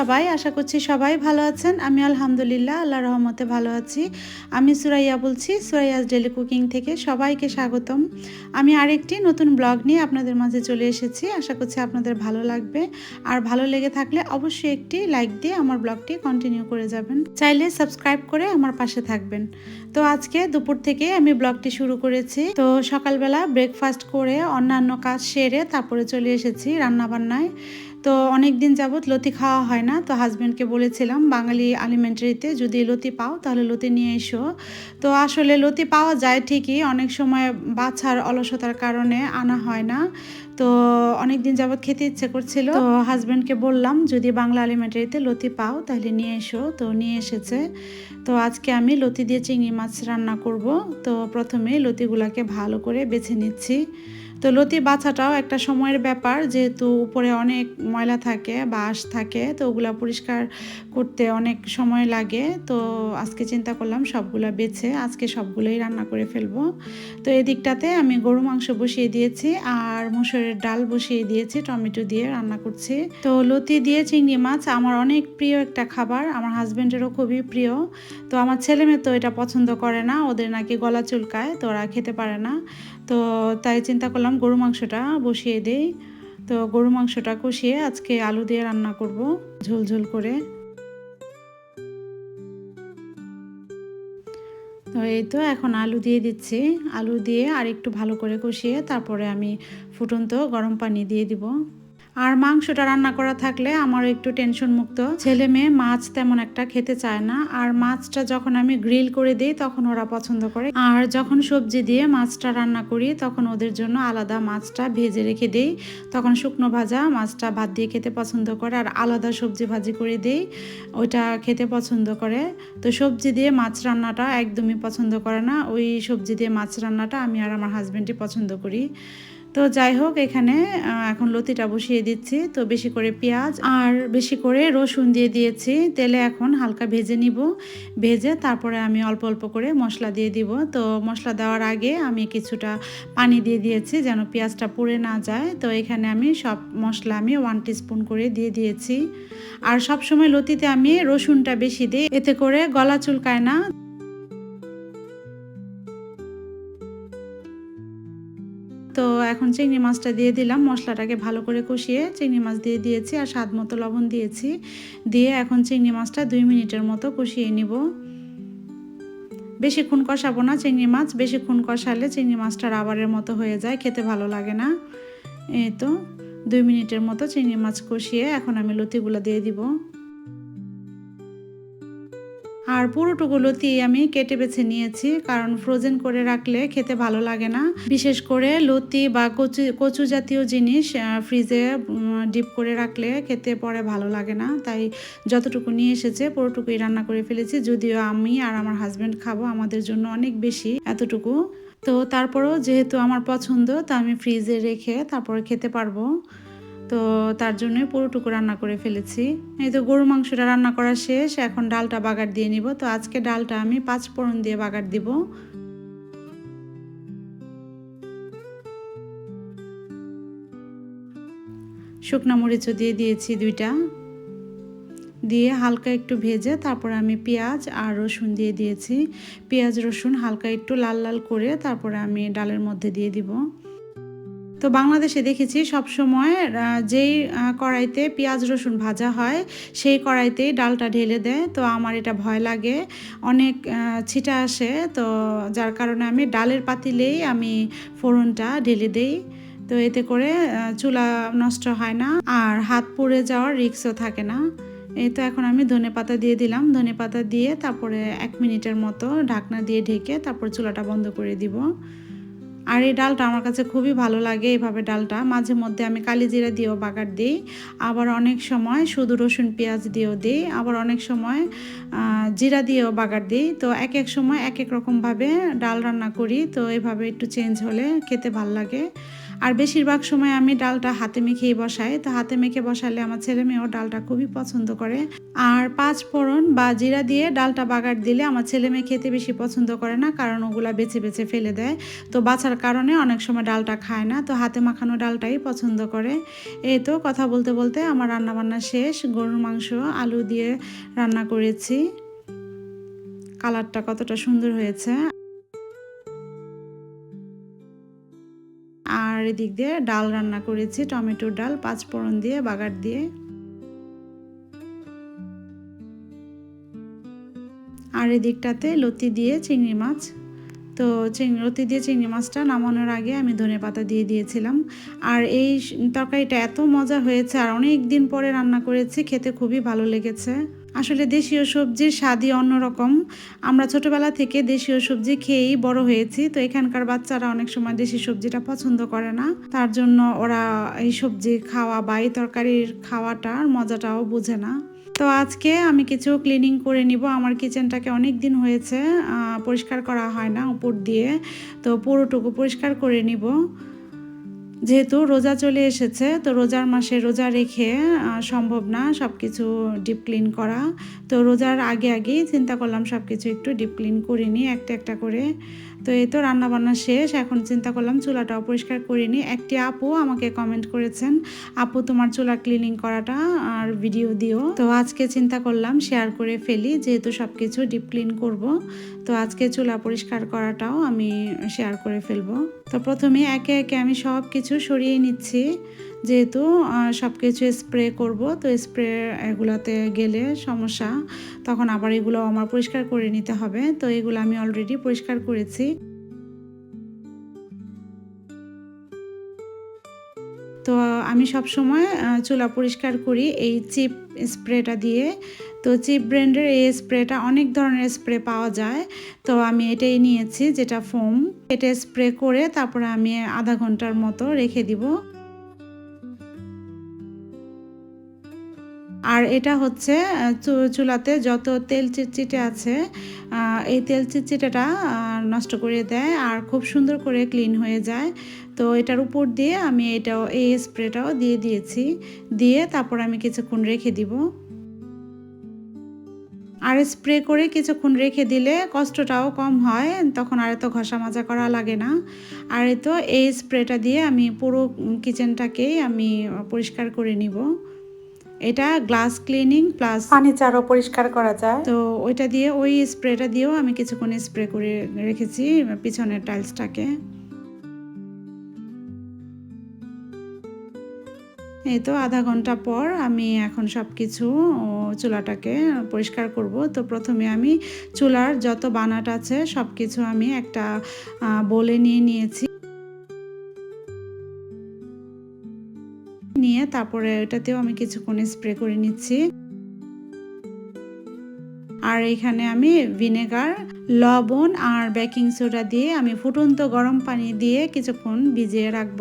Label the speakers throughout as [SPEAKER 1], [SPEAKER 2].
[SPEAKER 1] সবাই, আশা করছি সবাই ভালো আছেন। আমি আলহামদুলিল্লাহ আল্লাহ রহমতে ভালো আছি। আমি সুরাইয়া বলছি, সুরাইয়াস ডেলি কুকিং থেকে সবাইকে স্বাগতম। আমি আরেকটি নতুন ব্লগ নিয়ে আপনাদের মাঝে চলে এসেছি। আশা করছি আপনাদের ভালো লাগবে। আর ভালো লেগে থাকলে অবশ্যই একটি লাইক দিয়ে আমার ব্লগটি কন্টিনিউ করে যাবেন। চাইলে সাবস্ক্রাইব করে আমার পাশে থাকবেন। তো আজকে দুপুর থেকে আমি ব্লগটি শুরু করেছি। তো সকালবেলা ব্রেকফাস্ট করে অন্যান্য কাজ সেরে তারপরে চলে এসেছি রান্নাবান্নায়। তো অনেক দিন যাবৎ লতি খাওয়া হয় না। তো হাজব্যান্ডকে বলেছিলাম, বাঙালি আলিমেন্টারিতে যদি লতি পাও তাহলে লতি নিয়ে এসো। তো আসলে লতি পাওয়া যায় ঠিকই, অনেক সময় বাছার অলসতার কারণে আনা হয় না। তো অনেক দিন যাবৎ খেতে ইচ্ছে করছিল। তো হাজব্যান্ডকে বললাম, যদি বাংলা আলিমেন্টারিতে লতি পাও তাহলে নিয়ে এসো। তো নিয়ে এসেছে। তো আজকে আমি লতি দিয়ে চিংড়ি মাছ রান্না করব। তো প্রথমে লতিগুলাকে ভালো করে বেছে নিচ্ছি। তো লতি বাছাটাও একটা সময়ের ব্যাপার, যেহেতু উপরে অনেক ময়লা থাকে, বাঁশ থাকে, তো ওগুলা পরিষ্কার করতে অনেক সময় লাগে, তো আজকে চিন্তা করলাম সবগুলা বেছে আজকে সবগুলোই রান্না করে ফেলব। তো এদিকটাতে আমি গরু মাংস বসিয়ে দিয়েছি, আর মুসুরের ডাল বসিয়ে দিয়েছি, টমেটো দিয়ে রান্না করছি। তো লতি দিয়ে চিংড়ি মাছ আমার অনেক প্রিয় একটা খাবার, আমার হাজব্যান্ডেরও খুবই প্রিয়। তো আমার ছেলে মেয়ে তো এটা পছন্দ করে না, ওদের নাকি গলা চুলকায়, তো ওরা খেতে পারে না। তো তাই চিন্তা করলাম গরু মাংসটা বসিয়ে দেই। তো গরু মাংসটা কষিয়ে আজকে আলু দিয়ে রান্না করব, ঝোল ঝোল করে। তো এই তো এখন আলু দিয়ে দিচ্ছি। আলু দিয়ে আর একটু ভালো করে কষিয়ে তারপরে আমি ফুটন্ত গরম পানি দিয়ে দিব। আর মাংসটা রান্না করা থাকলে আমার একটু টেনশন মুক্ত। ছেলে মেয়ে মাছ তেমন একটা খেতে চায় না, আর মাছটা যখন আমি গ্রিল করে দিই তখন ওরা পছন্দ করে। আর যখন সবজি দিয়ে মাছটা রান্না করি তখন ওদের জন্য আলাদা মাছটা ভেজে রেখে দিই। তখন শুকনো ভাজা মাছটা ভাত দিয়ে খেতে পছন্দ করে, আর আলাদা সবজি ভাজি করে দিই, ওইটা খেতে পছন্দ করে। তো সবজি দিয়ে মাছ রান্নাটা একদমই পছন্দ করে না, ওই সবজি দিয়ে মাছ রান্নাটা আমি আর আমার হাজব্যান্ডই পছন্দ করি। তো যাই হোক, এখানে এখন লতিটা বসিয়ে দিচ্ছি। তো বেশি করে পেঁয়াজ আর বেশি করে রসুন দিয়ে দিয়েছি। তেলে এখন হালকা ভেজে নিব। ভেজে তারপরে আমি অল্প অল্প করে মশলা দিয়ে দিব। তো মশলা দেওয়ার আগে আমি কিছুটা পানি দিয়ে দিয়েছি যেন পেঁয়াজটা পুড়ে না যায়। তো এখানে আমি সব মশলা আমি ওয়ান স্পুন করে দিয়ে দিয়েছি। আর সব সময় লতিতে আমি রসুনটা বেশি দিই। এতে করে গলা চুলকায় না। এখন চিংড়ি মাছটা দিয়ে দিলাম। মশলাটাকে ভালো করে কষিয়ে চিংড়ি মাছ দিয়ে দিয়েছি আর স্বাদ মতো লবণ দিয়েছি। দিয়ে এখন চিংড়ি মাছটা দুই মিনিটের মতো কষিয়ে নিব। বেশিক্ষণ কষাবো না চিংড়ি মাছ, বেশিক্ষণ কষালে চিংড়ি মাছটা রাবারের মতো হয়ে যায়, খেতে ভালো লাগে না। এই তো, দুই মিনিটের মতো চিংড়ি মাছ কষিয়ে এখন আমি লতিগুলো দিয়ে দিব। আর পুরোটুকু লতি আমি কেটে বেছে নিয়েছি, কারণ ফ্রোজেন করে রাখলে খেতে ভালো লাগে না। বিশেষ করে লতি বা কচু কচু জাতীয় জিনিস ফ্রিজে ডিপ করে রাখলে খেতে পরে ভালো লাগে না। তাই যতটুকু নিয়ে এসেছে, পুরোটুকুই রান্না করে ফেলেছি। যদিও আমি আর আমার হাজব্যান্ড খাব, আমাদের জন্য অনেক বেশি এতটুকু। তো তারপরেও যেহেতু আমার পছন্দ, তা আমি ফ্রিজে রেখে তারপরে খেতে পারব। তো তার জন্যই পুরোটুকু রান্না করে ফেলেছি। এই তো গরু মাংসটা রান্না করা শেষ, এখন ডালটা বাগার দিয়ে নিব। তো আজকে ডালটা আমি পাঁচ ফোড়ন দিয়ে বাগার দিব। শুকনা মরিচও দিয়ে দিয়েছি দুইটা। দিয়ে হালকা একটু ভেজে তারপর আমি পেঁয়াজ আর রসুন দিয়ে দিয়েছি। পেঁয়াজ, রসুন হালকা একটু লাল লাল করে তারপরে আমি ডালের মধ্যে দিয়ে দিব। তো বাংলাদেশে দেখেছি সব সময় যেই কড়াইতে পেঁয়াজ রসুন ভাজা হয়, সেই কড়াইতেই ডালটা ঢেলে দেয়। তো আমার এটা ভয় লাগে। অনেক ছিটা আসে। তো যার কারণে আমি ডালের পাতিলেই আমি ফোড়নটা ঢেলে দেই। তো এতে করে চুলা নষ্ট হয় না। আর হাত পুড়ে যাওয়ার রিক্সও থাকে না। এই তো এখন আমি ধনে পাতা দিয়ে দিলাম। ধনে পাতা দিয়ে তারপরে এক মিনিটের মতো ঢাকনা দিয়ে ঢেকে তারপর চুলাটা বন্ধ করে দিব। আর এই ডালটা আমার কাছে খুবই ভালো লাগে এইভাবে ডালটা। মাঝে মধ্যে আমি কালি জিরা দিয়েও বাগার দিই, আবার অনেক সময় শুধু রসুন, পেঁয়াজ দিয়েও দিই, আবার অনেক সময় জিরা দিয়েও বাগার দিই। তো এক এক সময় এক এক রকমভাবে ডাল রান্না করি, তো এভাবে একটু চেঞ্জ হলে খেতে ভালো লাগে। আর বেশিরভাগ সময় আমি ডালটা হাতে মেখেই বসাই। তো হাতে মেখে বসালে আমার ছেলে মেয়েও ডালটা খুবই পছন্দ করে। আর পাঁচ ফোড়ন বা জিরা দিয়ে ডালটা বাগার দিলে আমার ছেলে মেয়ে খেতে বেশি পছন্দ করে না, কারণ ওগুলা বেছে বেছে ফেলে দেয়। তো বাছার কারণে অনেক সময় ডালটা খায় না, তো হাতে মাখানো ডালটাই পছন্দ করে। এই তো কথা বলতে বলতে আমার রান্নাবান্না শেষ, গরুর মাংস, আলু দিয়ে রান্না করেছি। কালারটা কতটা সুন্দর হয়েছে। আর দিক দিয়ে ডাল রান্না করেছি টমেটোর ডাল পাঁচ ফোড়ন দিয়ে, বাগার দিয়ে। আর এদিকটাতে লতি দিয়ে চিংড়ি মাছ। তো লতি দিয়ে চিংড়ি মাছটা নামানোর আগে আমি ধনে পাতা দিয়ে দিয়েছিলাম। আর এই তরকারিটা এত মজা হয়েছে আর অনেক দিন পরে রান্না করেছি, খেতে খুবই ভালো লেগেছে। আসলে দেশীয় সবজির স্বাদই অন্যরকম আমরা ছোটবেলা থেকে দেশীয় সবজি খেয়েই বড় হয়েছি, তো এখানকার বাচ্চারা অনেক সময় দেশি সবজিটা পছন্দ করে না। তার জন্য ওরা এই সবজি খাওয়া বা এই তরকারির খাওয়াটার মজাটাও বোঝে না। তো আজকে আমি কিছু ক্লিনিং করে নিব। আমার কিচেনটাকে অনেক দিন হয়েছে পরিষ্কার করা হয় না উপর দিয়ে। তো পুরোটুকু পরিষ্কার করে নিব। যেহেতু রোজা চলে এসেছে, তো রোজার মাসে রোজা রেখে সম্ভব না সব কিছু ডিপ ক্লিন করা। তো রোজার আগে আগেই চিন্তা করলাম সব কিছু একটু ডিপ ক্লিন করে নিই, একটা একটা করে। তো এই তো রান্নাবান্না শেষ। এখন চিন্তা করলাম চুলাটাও পরিষ্কার করে নিই। একটি আপু আমাকে কমেন্ট করেছেন, আপু, তোমার চুলা ক্লিনিং করাটা আর ভিডিও দিও। তো আজকে চিন্তা করলাম শেয়ার করে ফেলি, যেহেতু সব কিছু ডিপ ক্লিন করব। তো আজকে চুলা পরিষ্কার করাটাও আমি শেয়ার করে ফেলব। তো প্রথমে একে একে আমি সব কিছু সরিয়ে নিচ্ছি। যেহেতু সব কিছু স্প্রে করব, তো স্প্রে এগুলাতে গেলে সমস্যা। তখন আবার এগুলো আমার পরিষ্কার করে নিতে হবে, তো এগুলো আমি অলরেডি পরিষ্কার করেছি। তো আমি সব সময় চুলা পরিষ্কার করি এই চিপ স্প্রেটা দিয়ে। তো চিপ ব্র্যান্ডের এই স্প্রেটা অনেক ধরনের স্প্রে পাওয়া যায়। তো আমি এটাই নিয়েছি, যেটা ফোম এটা স্প্রে করে তারপরে আমি আধা ঘণ্টার মতো রেখে দিব। আর এটা হচ্ছে চুলাতে যত তেল চিটচিটে আছে এই তেল চিটচিটেটা নষ্ট করে দেয় আর খুব সুন্দর করে ক্লিন হয়ে যায়। তো এটার উপর দিয়ে আমি এটাও, এই স্প্রেটাও দিয়ে দিয়েছি। দিয়ে তারপর আমি কিছুক্ষণ রেখে দিব। আর স্প্রে করে কিছুক্ষণ রেখে দিলে কষ্টটাও কম হয়, তখন আর এত ঘষা মাজা করা লাগে না। আর তো এই স্প্রেটা দিয়ে আমি পুরো কিচেনটাকেই আমি পরিষ্কার করে নিব। এটা গ্লাস ক্লিনিং প্লাস
[SPEAKER 2] ফার্নিচারও পরিষ্কার করা যায়।
[SPEAKER 1] তো ওইটা দিয়ে ওই স্প্রেটা দিয়েও আমি কিছুক্ষণ স্প্রে করে রেখেছি পিছনের টাইলসটাকে এই তো আধা ঘণ্টা পর আমি এখন সব কিছু চুলাটাকে পরিষ্কার করব। তো প্রথমে আমি চুলার যত বানাট আছে সব কিছু আমি একটা বলে নিয়ে নিয়েছি। নিয়ে তারপরে ওটাতেও আমি কিছুক্ষণ স্প্রে করে নিচ্ছি। আর এখানে আমি ভিনেগার, লবণ আর বেকিং সোডা দিয়ে আমি ফুটন্ত গরম পানি দিয়ে কিছুক্ষণ ভিজিয়ে রাখব।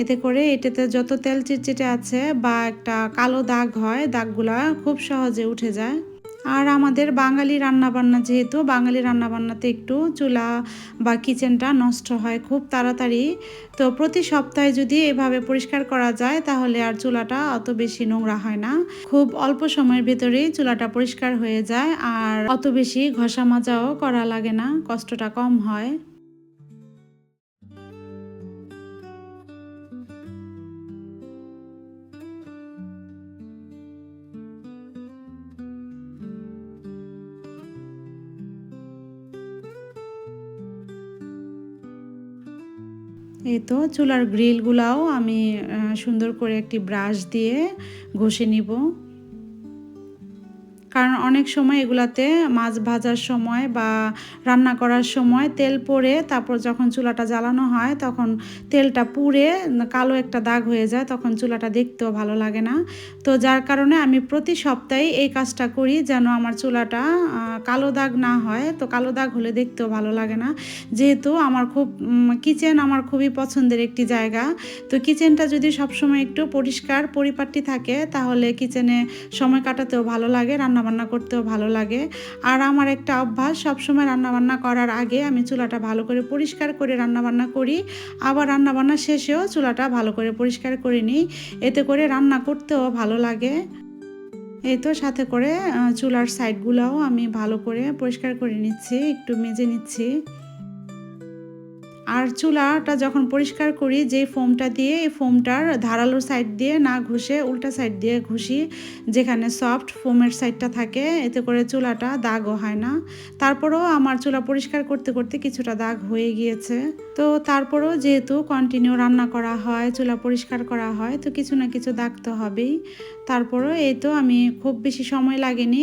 [SPEAKER 1] এতে করে এটাতে যত তেল চিটচিটে আছে বা একটা কালো দাগ হয়, দাগগুলা খুব সহজে উঠে যায়। আর আমাদের বাঙালি রান্নাবান্না যেহেতু, বাঙালি রান্নাবান্নাতে একটু চুলা বা কিচেনটা নষ্ট হয় খুব তাড়াতাড়ি। তো প্রতি সপ্তাহে যদি এভাবে পরিষ্কার করা যায়, তাহলে আর চুলাটা অত বেশি নোংরা হয় না। খুব অল্প সময়ের ভেতরেই চুলাটা পরিষ্কার হয়ে যায়, আর অত বেশি ঘষা মাজাও করা লাগে না, কষ্টটা কম হয়। এই তো চুলার গ্রিলগুলাও আমি সুন্দর করে একটি ব্রাশ দিয়ে ঘষে নিব। কারণ অনেক সময় এগুলাতে মাছ ভাজার সময় বা রান্না করার সময় তেল পরে তারপর যখন চুলাটা জ্বালানো হয় তখন তেলটা পুড়ে কালো একটা দাগ হয়ে যায়, তখন চুলাটা দেখতেও ভালো লাগে না। তো যার কারণে আমি প্রতি সপ্তাহে এই কাজটা করি যেন আমার চুলাটা কালো দাগ না হয়। তো কালো দাগ হলে দেখতেও ভালো লাগে না। যেহেতু আমার খুব কিচেন আমার খুবই পছন্দের একটি জায়গা। তো কিচেনটা যদি সবসময় একটু পরিষ্কার পরিপাটি থাকে তাহলে কিচেনে সময় কাটাতেও ভালো লাগে রান্না রান্নাবান্না করতেও ভালো লাগে। আর আমার একটা অভ্যাস, সবসময় রান্নাবান্না করার আগে আমি চুলাটা ভালো করে পরিষ্কার করে রান্নাবান্না করি। আবার রান্নাবান্না শেষেও চুলাটা ভালো করে পরিষ্কার করে নিই। এতে করে রান্না করতেও ভালো লাগে। এই তো সাথে করে চুলার সাইডগুলোও আমি ভালো করে পরিষ্কার করে নিচ্ছি, একটু মেজে নিচ্ছি। আর চুলাটা যখন পরিষ্কার করি যে ফোমটা দিয়ে, এই ফোমটার ধারালো সাইড দিয়ে না ঘষে, উল্টা সাইড দিয়ে ঘষি, যেখানে সফট ফোমের সাইডটা থাকে, এতে করে চুলাটা দাগও হয় না। তারপরেও আমার চুলা পরিষ্কার করতে করতে কিছুটা দাগ হয়ে গিয়েছে। তো তারপরেও যেহেতু কন্টিনিউ রান্না করা হয়, চুলা পরিষ্কার করা হয়, তো কিছু না কিছু দাগ তো হবেই। তারপরেও এই তো আমি খুব বেশি সময় লাগেনি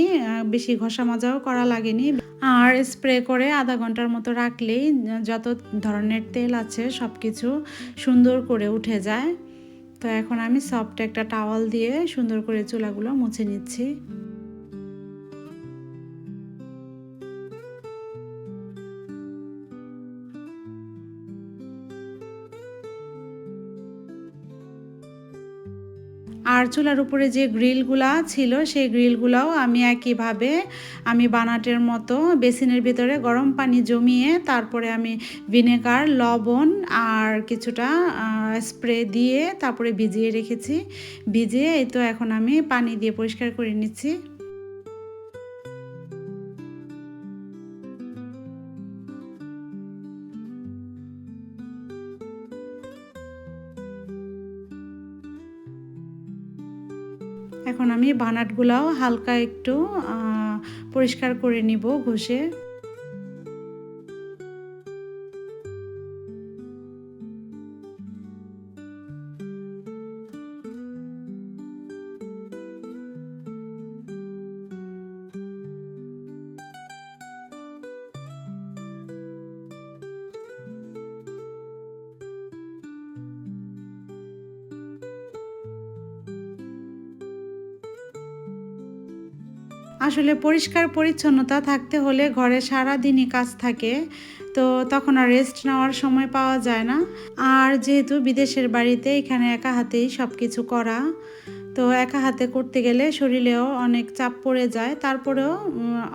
[SPEAKER 1] বেশি ঘষা মাজাও করা লাগেনি। আর স্প্রে করে আধা ঘণ্টার মতো রাখলেই, যত ধরনের তেল আছে সব কিছু সুন্দর করে উঠে যায়। তো এখন আমি সফট একটা টাওয়াল দিয়ে সুন্দর করে চুলাগুলো মুছে নিচ্ছি। চুলার উপরে যে গ্রিলগুলা ছিল, সেই গ্রিলগুলাও আমি একইভাবে আমি বানাটের মতো বেসিনের ভিতরে গরম পানি জমিয়ে তারপরে আমি ভিনেগার, লবণ আর কিছুটা স্প্রে দিয়ে তারপরে ভিজিয়ে রেখেছি। ভিজিয়ে এই তো এখন আমি পানি দিয়ে পরিষ্কার করে নিচ্ছি। আমি বানাটগুলাও হালকা একটু পরিষ্কার করে নিব ঘষে। আসলে পরিষ্কার পরিচ্ছন্নতা থাকতে হলে ঘরে সারা দিনই কাজ থাকে, তো তখন আর রেস্ট নেওয়ার সময় পাওয়া যায় না। আর যেহেতু বিদেশের বাড়িতে এখানে একা হাতেই সব কিছু করা, তো একা হাতে করতে গেলে শরীরেও অনেক চাপ পড়ে যায়। তারপরেও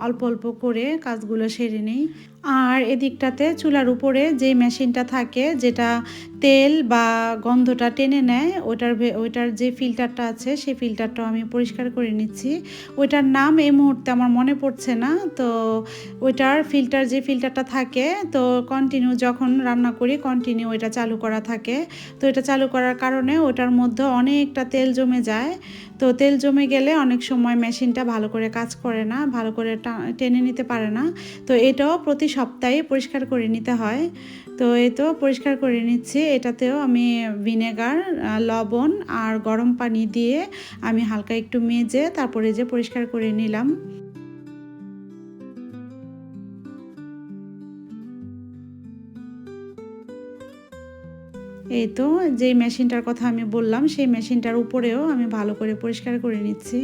[SPEAKER 1] অল্প অল্প করে কাজগুলো সেরে নিই। আর এদিকটাতে চুলার উপরে যে মেশিনটা থাকে, যেটা তেল বা গন্ধটা টেনে নেয়, ওটার ওইটার যে ফিল্টারটা আছে, সেই ফিল্টারটাও আমি পরিষ্কার করে নিচ্ছি। ওইটার নাম এই মুহূর্তে আমার মনে পড়ছে না, তো ওইটার ফিল্টার যে ফিল্টারটা থাকে, তো কন্টিনিউ যখন রান্না করি কন্টিনিউ ওইটা চালু করা থাকে। তো এটা চালু করার কারণে ওটার মধ্যে অনেকটা তেল জমে যায়। তো তেল জমে গেলে অনেক সময় মেশিনটা ভালো করে কাজ করে না, ভালো করে টেনে নিতে পারে না। তো এটাও প্রতি সপ্তাহে পরিষ্কার করে নিতে হয়। তো এই তো পরিষ্কার করে নিচ্ছি, এটাতেও আমি ভিনেগার লবণ আর গরম পানি দিয়ে আমি হালকা একটু মেজে তারপরে যে পরিষ্কার করে নিলাম। এই তো যেই মেশিনটার কথা আমি বললাম, সেই মেশিনটার উপরেও আমি ভালো করে পরিষ্কার করে নিচ্ছি।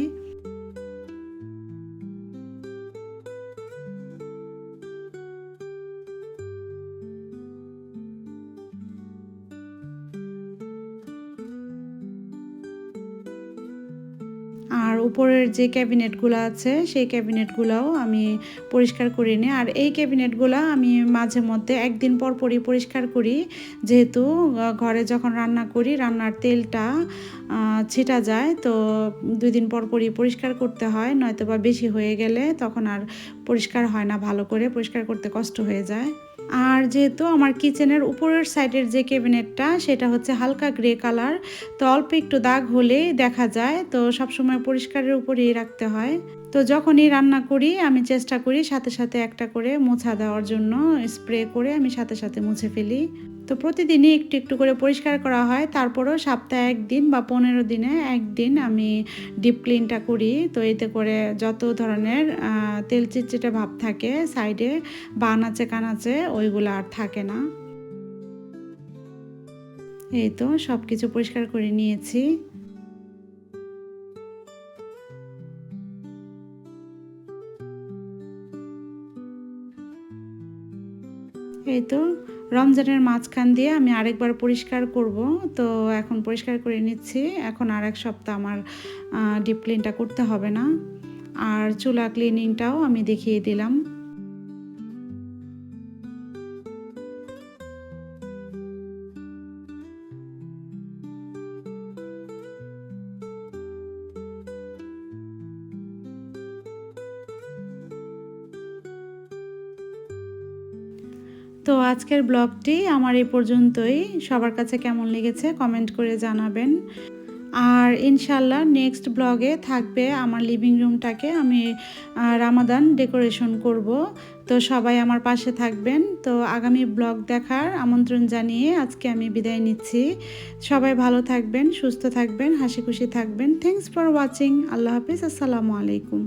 [SPEAKER 1] উপরের যে ক্যাবিনেটগুলো আছে, সেই ক্যাবিনেটগুলোও আমি পরিষ্কার করে নিই। আর এই ক্যাবিনেটগুলো আমি মাঝে মধ্যে একদিন পর পরই পরিষ্কার করি। যেহেতু ঘরে যখন রান্না করি, রান্নার তেলটা ছিটা যায়, তো দুই দিন পর পরই পরিষ্কার করতে হয়। নয়তো বা বেশি হয়ে গেলে তখন আর পরিষ্কার হয় না, ভালো করে পরিষ্কার করতে কষ্ট হয়ে যায়। আর যেহেতু আমার কিচেনের উপরের সাইডের যে ক্যাবিনেটটা, সেটা হচ্ছে হালকা গ্রে কালার, তো অল্প একটু দাগ হলে দেখা যায়, তো সবসময় পরিষ্কারের উপরেই রাখতে হয়। তো যখনই রান্না করি, আমি চেষ্টা করি সাথে সাথে একটা করে মোছা দেওয়ার জন্য স্প্রে করে আমি সাথে সাথে মুছে ফেলি। তো প্রতিদিনই একটু একটু করে পরিষ্কার করা হয়। তারপরেও সপ্তাহে একদিন বা পনেরো দিনে একদিন আমি ডিপ ক্লিনটা করি। তো এতে করে যত ধরনের তেল চিটচিটে ভাব থাকে সাইডে বা আনাচে কানাচে ওইগুলো আর থাকে না। এই তো সব কিছু পরিষ্কার করে নিয়েছি। এই তো রমজানের মাঝখান দিয়ে আমি আরেকবার পরিষ্কার করব। তো এখন পরিষ্কার করে নিচ্ছি। এখন আর এক সপ্তাহ আমার ডিপ ক্লিনটা করতে হবে না। আর চুলা ক্লিনিংটাও আমি দেখিয়ে দিলাম। আজকের ব্লগটি আমার এই পর্যন্তই। সবার কাছে কেমন লেগেছে কমেন্ট করে জানাবেন। আর ইনশাল্লাহ নেক্সট ব্লগে থাকবে আমার লিভিং রুমটাকে আমি রামাদান ডেকোরেশন করব। তো সবাই আমার পাশে থাকবেন। তো আগামী ব্লগ দেখার আমন্ত্রণ জানিয়ে আজকে আমি বিদায় নিচ্ছি। সবাই ভালো থাকবেন, সুস্থ থাকবেন হাসি খুশি থাকবেন। থ্যাংকস ফর ওয়াচিং আল্লাহ হাফিজ। আসসালামু আলাইকুম।